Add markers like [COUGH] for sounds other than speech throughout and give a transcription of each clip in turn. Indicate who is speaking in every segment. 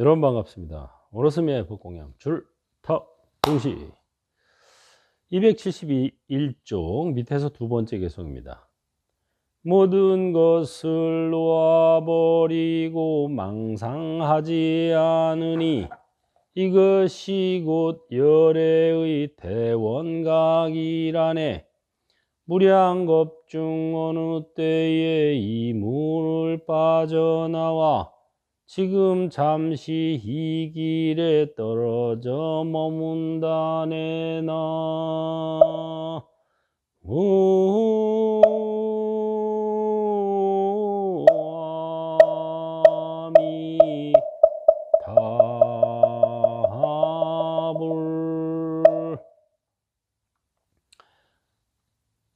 Speaker 1: 여러분 반갑습니다. 오로스미의 법공양 줄터 동시 271쪽 밑에서 두 번째 개송입니다. 모든 것을 놓아버리고 망상하지 않으니 이것이 곧 열애의 대원각이라네. 무량겁 중 어느 때에 이 문을 빠져나와 지금 잠시 이 길에 떨어져 머문다네 나 오아미. 타불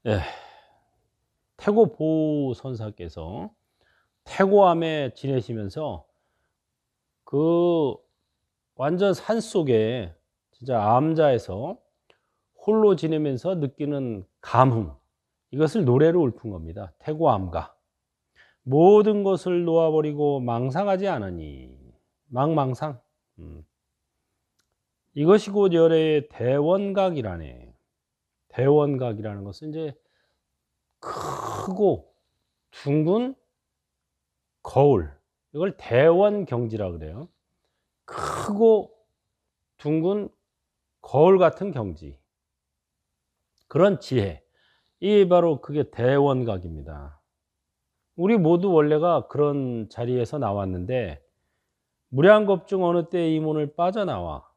Speaker 1: 예, 태고 보 선사께서 태고암에 지내시면서 그 완전 산 속에 진짜 암자에서 홀로 지내면서 느끼는 감흥 이것을 노래로 읊은 겁니다. 태고암가 모든 것을 놓아버리고 망상하지 않으니 망망상 음. 이것이 곧 열애의 대원각이라네. 대원각이라는 것은 이제 크고 둥근 거울 이걸 대원 경지라 그래요. 크고 둥근 거울 같은 경지. 그런 지혜. 이 바로 그게 대원각입니다. 우리 모두 원래가 그런 자리에서 나왔는데 무량겁 중 어느 때 이 문을 빠져나와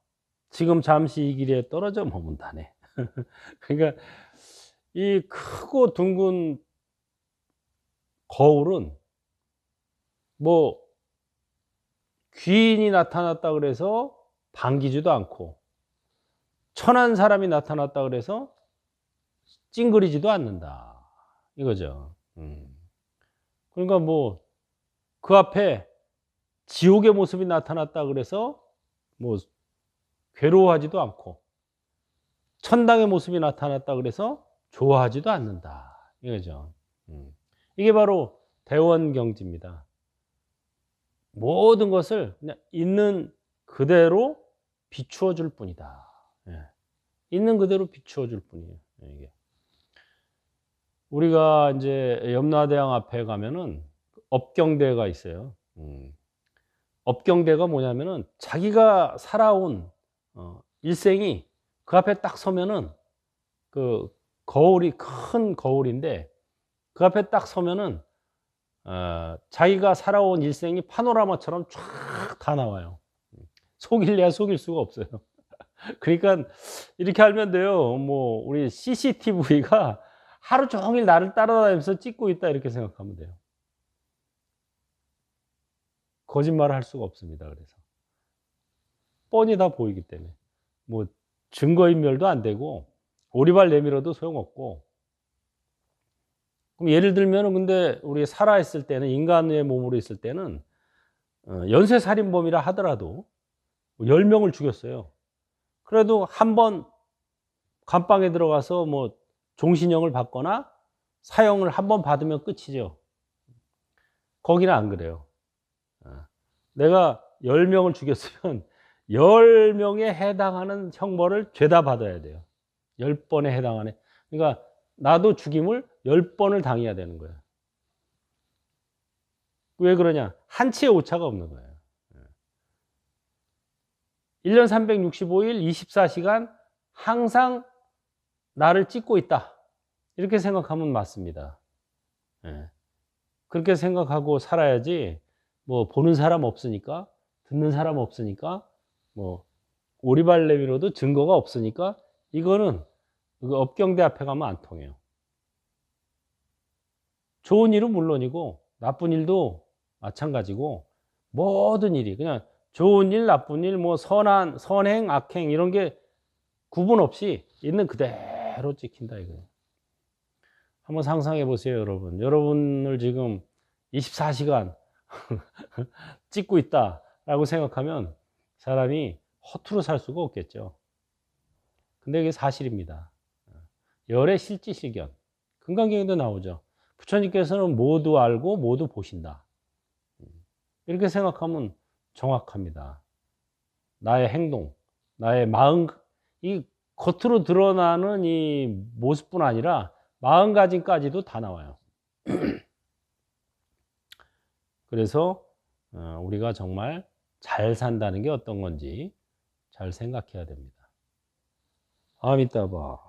Speaker 1: 지금 잠시 이 길에 떨어져 머문다네. [LAUGHS] 그러니까 이 크고 둥근 거울은 뭐 귀인이 나타났다 그래서 반기지도 않고 천한 사람이 나타났다 그래서 찡그리지도 않는다 이거죠. 음. 그러니까 뭐 그 앞에 지옥의 모습이 나타났다 그래서 뭐 괴로워하지도 않고 천당의 모습이 나타났다 그래서 좋아하지도 않는다 이거죠. 음. 이게 바로 대원경지입니다. 모든 것을 그냥 있는 그대로 비추어 줄 뿐이다. 예. 있는 그대로 비추어 줄 뿐이에요. 예, 이게. 우리가 이제 염라대왕 앞에 가면은 업경대가 있어요. 음. 업경대가 뭐냐면은 자기가 살아온 어, 일생이 그 앞에 딱 서면은 그 거울이 큰 거울인데 그 앞에 딱 서면은 어, 자기가 살아온 일생이 파노라마처럼 쫙 다 나와요. 속일래야 속일 수가 없어요. [LAUGHS] 그러니까 이렇게 알면 돼요. 뭐 우리 CCTV가 하루 종일 나를 따라다니면서 찍고 있다 이렇게 생각하면 돼요. 거짓말을 할 수가 없습니다. 그래서 뻔히 다 보이기 때문에 뭐 증거인멸도 안 되고 오리발 내밀어도 소용없고 그럼 예를 들면 근데 우리 살아 있을 때는 인간의 몸으로 있을 때는 어, 연쇄 살인범이라 하더라도 10명을 죽였어요. 그래도 한 번 감방에 들어가서 뭐 종신형을 받거나 사형을 한 번 받으면 끝이죠. 거기는 안 그래요. 어, 내가 10명을 죽였으면 10명에 해당하는 형벌을 죄다 받아야 돼요. 10번에 해당하는. 그러니까 나도 죽임을 10번을 당해야 되는 거예요. 왜 그러냐? 한치의 오차가 없는 거예요. 1년 365일 24시간 항상 나를 찍고 있다. 이렇게 생각하면 맞습니다. 예. 그렇게 생각하고 살아야지 뭐 보는 사람 없으니까 듣는 사람 없으니까 뭐 오리발 내밀어도 증거가 없으니까 이거는 그 업경대 앞에 가면 안 통해요. 좋은 일은 물론이고 나쁜 일도 마찬가지고 모든 일이 그냥 좋은 일, 나쁜 일, 뭐 선한, 선행, 악행 이런 게 구분 없이 있는 그대로 찍힌다 이거예요. 한번 상상해 보세요, 여러분. 여러분을 지금 24시간 [LAUGHS] 찍고 있다라고 생각하면 사람이 허투루 살 수가 없겠죠. 근데 이게 사실입니다. 열의 실지실견. 금강경에도 나오죠. 부처님께서는 모두 알고 모두 보신다. 이렇게 생각하면 정확합니다. 나의 행동, 나의 마음, 이 겉으로 드러나는 이 모습뿐 아니라 마음가짐까지도 다 나와요. [CLEARS THROAT] 그래서 어, 우리가 정말 잘 산다는 게 어떤 건지 잘 생각해야 됩니다. 아미따바.